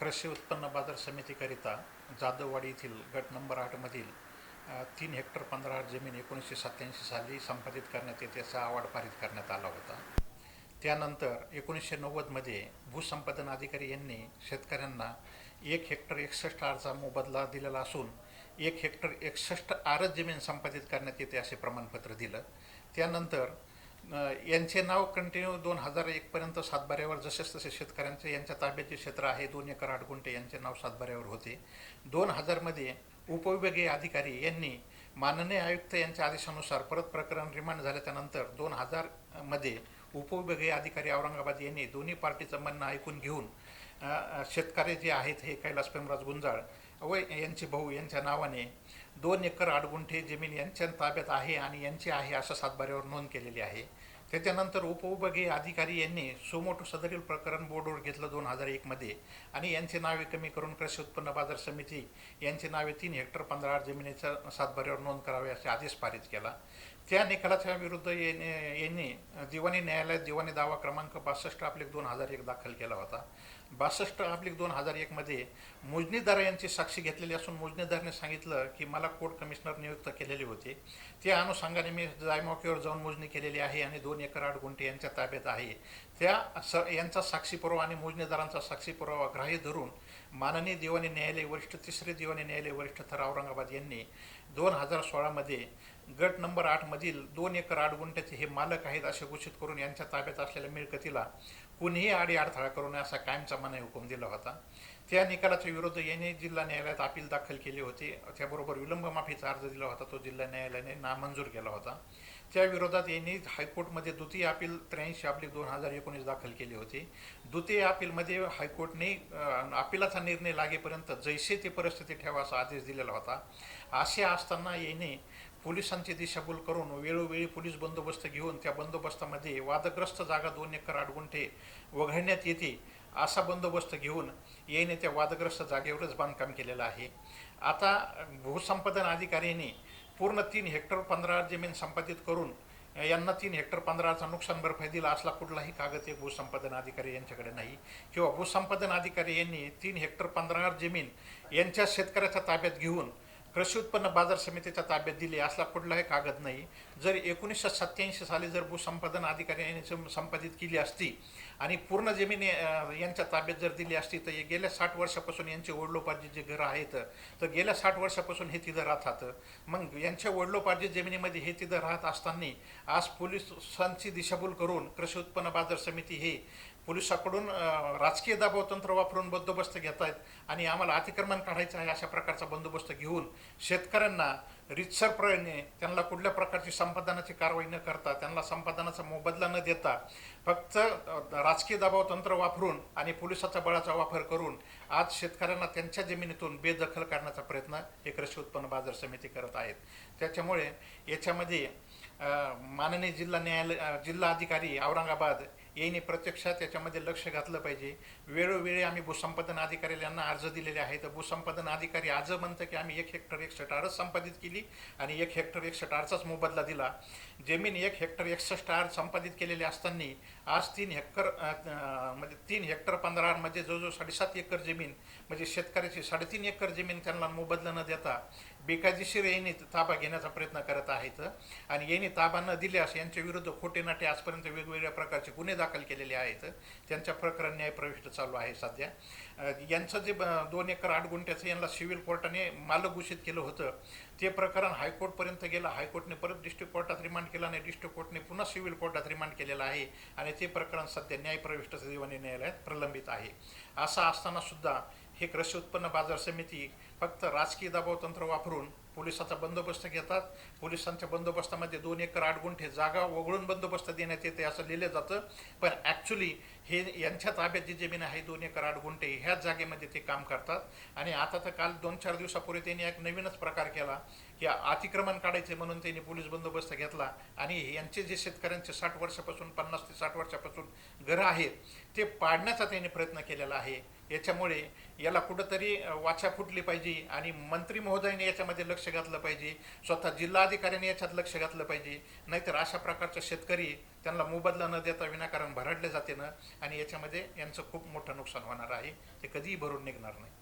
कृषी उत्पन्न बाजार समितीकरिता जाधववाडी येथील गट नंबर आठमधील तीन हेक्टर पंधरा आठ जमीन एकोणीसशे सत्त्याऐंशी साली संपादित करण्यात येते असा अहवाल पारित करण्यात आला होता. त्यानंतर एकोणीसशे नव्वदमध्ये भूसंपादन अधिकारी यांनी शेतकऱ्यांना एक हेक्टर एकसष्ट आरचा मोबदला दिलेला असून एक हेक्टर एकसष्ट आरच जमीन संपादित करण्यात येते असे प्रमाणपत्र दिलं. त्यानंतर यांचे नाव कंटिन्यू दोन हजार एकपर्यंत सातबाऱ्यावर जसेच तसे शेतकऱ्यांचे यांच्या ताब्याचे क्षेत्र आहे दोन एकर आठ गुंठे यांचे नाव सातबाऱ्यावर होते. दोन हजारमध्ये उपविभागीय अधिकारी यांनी माननीय आयुक्त यांच्या आदेशानुसार परत प्रकरण रिमांड झाल्याच्यानंतर दोन हजारमध्ये उपविभागीय अधिकारी औरंगाबाद यांनी दोन्ही पार्टीचं म्हणणं ऐकून घेऊन शेतकरी जे आहेत हे कैलास प्रेमराज गुंजाळ व यांचे भाऊ यांच्या नावाने दोन एकर आठ गुंठे जमीन यांच्या ताब्यात आहे आणि यांची आहे असं सातबाऱ्यावर नोंद केलेली आहे. त्याच्यानंतर उपविभागीय अधिकारी यांनी सुमोटो सदरील प्रकरण बोर्डवर घेतलं दोन हजार एकमध्ये आणि यांचे नावे कमी करून कृषी उत्पन्न बाजार समिती यांचे नावे तीन हेक्टर पंधरा आठ जमिनीच्या सातबाऱ्यावर नोंद करावे असे आदेश पारित केला. त्या निकालाच्या विरुद्ध यांनी दिवाणी न्यायालयात दिवाणी दावा क्रमांक पासष्ट आपले दोन हजार एक दाखल केला होता. बासष्ट अब्लिक दोन हजार एकमध्ये मोजणीदार यांची साक्षी घेतलेली असून मोजणीदारने सांगितलं की मला कोर्ट कमिशनर नियुक्त केलेले होते. त्या अनुषंगाने मी जायमॉकीवर जाऊन मोजणी केलेली आहे आणि दोन एकर आठ गुंठे यांच्या ताब्यात आहे. त्या स यांचा साक्षी पुरावा आणि मोजणीदारांचा साक्षी पुरावा ग्राह्य धरून माननीय दिवाणी न्यायालय वरिष्ठ तिसरे दिवाणी न्यायालय वरिष्ठ थर औरंगाबाद यांनी दोन हजार सोळामध्ये गट नंबर आठमधील दोन एकर आठ गुंठ्याचे हे मालक आहेत असे घोषित करून यांच्या ताब्यात असलेल्या मिळकतीला कुणीही आडी अडथळा करू नये असा कायमचा मनाई हुकूम दिला होता. त्या निकालाच्या विरुद्ध यांनी जिल्हा न्यायालयात अपील दाखल केली होती. त्याबरोबर विलंब माफीचा अर्ज दिला होता. तो जिल्हा न्यायालयाने नामंजूर केला होता. त्या विरोधात यांनी हायकोर्टमध्ये द्वितीय अपील त्र्याऐंशी आपली दोन हजार एकोणीस दाखल केली होती. द्वितीय अपीलमध्ये हायकोर्टने अपिलाचा निर्णय लागेपर्यंत जैसे ती परिस्थिती ठेवा असा आदेश दिलेला होता. असे असताना याने पोलिसांची दिशाभूल करून वेळोवेळी पोलीस बंदोबस्त घेऊन त्या बंदोबस्तामध्ये वादग्रस्त जागा दोन एकर आडगुंठे वघळण्यात वगळण्यात येते असा बंदोबस्त घेऊन याने त्या वादग्रस्त जागेवरच बांधकाम केलेलं आहे. आता भूसंपादन अधिकाऱ्यांनी पूर्ण तीन हेक्टर पंधरा जमीन संपादित करून यांना तीन हेक्टर पंधराचा नुकसान भरपाई दिला असला कुठलाही कागद एक भूसंपादन अधिकारी यांच्याकडे नाही. किंवा भूसंपादन अधिकारी यांनी तीन हेक्टर पंधरा जमीन यांच्या शेतकऱ्याच्या ताब्यात घेऊन कृषी उत्पन्न बाजार समितीच्या ताब्यात दिली असला कुठलाही कागद नाही. जर एकोणीसशे सत्याऐंशी साली जर भूसंपादन अधिकारी यांनी संपादित केली असती आणि पूर्ण जमीन यांच्या ताब्यात जर दिली असती तर गेल्या साठ वर्षापासून यांचे वडलोपार्जित जे घरं आहेत तर गेल्या साठ वर्षापासून हे तिथं राहतात. मग यांच्या वडलोपार्जित जमिनीमध्ये हे तिथं राहत असताना आज पोलिसांची दिशाभूल करून कृषी उत्पन्न बाजार समिती हे पोलिसाकडून राजकीय दबाव तंत्र वापरून बंदोबस्त घेत आहेत आणि आम्हाला अतिक्रमण काढायचं आहे अशा प्रकारचा बंदोबस्त घेऊन शेतकऱ्यांना रितसरप्रणे त्यांना कुठल्या प्रकारची संपादनाची कारवाई न करता त्यांना संपादनाचा मोबदला न देता फक्त राजकीय दबाव तंत्र वापरून आणि पोलिसाचा बळाचा वापर करून आज शेतकऱ्यांना त्यांच्या जमिनीतून बेदखल करण्याचा प्रयत्न हे कृषी उत्पन्न बाजार समिती करत आहेत. त्याच्यामुळे याच्यामध्ये माननीय जिल्हा न्यायालय जिल्हा अधिकारी औरंगाबाद याने प्रत्यक्षात त्याच्यामध्ये लक्ष घातलं पाहिजे. वेळोवेळी आम्ही भूसंपादन अधिकारी यांना अर्ज दिलेले आहेत. भूसंपादन अधिकारी आज म्हणतं की आम्ही एक हेक्टर एकसष्ट आरच संपादित केली आणि एक हेक्टर एकसष्ट आरचाच मोबदला दिला. जमीन एक हेक्टर एकसष्ट आर संपादित केलेली असताना आज तीन हेक्टर म्हणजे तीन हेक्टर पंधरा आरमध्ये जवळजवळ साडेसात एकर जमीन म्हणजे शेतकऱ्याची साडेतीन एकर जमीन त्यांना मोबदला न देता बेकायदेशीर यांनी ताबा घेण्याचा प्रयत्न करत आहेत. आणि यांनी ताबा न दिल्यास यांच्या विरुद्ध खोटे नाटे आजपर्यंत वेगवेगळ्या प्रकारचे गुन्हे दाखल केलेले आहेत. त्यांच्या प्रकरण न्यायप्रविष्ट चालू आहे सध्या. यांचं जे दोन एकर आठ गुंठ्याचं यांना सिव्हिल कोर्टाने मालक घोषित केलं होतं. ते प्रकरण हायकोर्टपर्यंत गेलं. हायकोर्टने परत डिस्ट्रिक्ट कोर्टात रिमांड केलं आणि डिस्ट्रिक्ट कोर्टने पुन्हा सिव्हिल कोर्टात रिमांड केलेलं आहे. आणि ते प्रकरण सध्या न्यायप्रविष्ट दिवाणी न्यायालयात प्रलंबित आहे. असं असताना सुद्धा हे कृषी उत्पन्न बाजार समिती फक्त राजकीय दबाव तंत्र वापरून पोलिसाचा बंदोबस्त घेतात. पोलिसांच्या बंदोबस्तामध्ये दोन एकर आठ गुंठे जागा वगळून बंदोबस्त देण्यात येते असं लिहिलं जातं. पण ॲक्च्युली हे यांच्या ताब्यात जी जमीन आहे दोन एकर आठ गुंठे ह्याच जागेमध्ये ते काम करतात. आणि आता तर काल दोन चार दिवसापूर्वी त्यांनी एक नवीनच प्रकार केला की अतिक्रमण काढायचे म्हणून त्यांनी पोलीस बंदोबस्त घेतला. आणि यांचे जे शेतकऱ्यांचे साठ वर्षापासून पन्नास ते साठ वर्षापासून घरं आहेत ते पाडण्याचा त्यांनी प्रयत्न केलेला आहे. याच्यामुळे याला कुठंतरी वाचा फुटली पाहिजे आणि मंत्री महोदयाने याच्यामध्ये लक्ष घातलं पाहिजे. स्वतः जिल्हाधिकाऱ्याने याच्यात लक्ष घातलं पाहिजे. नाहीतर अशा प्रकारचा शेतकरी त्यांना मोबदला न देता विनाकारण भरडले जाते ना. आणि याच्यामध्ये यांचं खूप मोठं नुकसान होणार आहे. ते कधीही भरून निघणार नाही.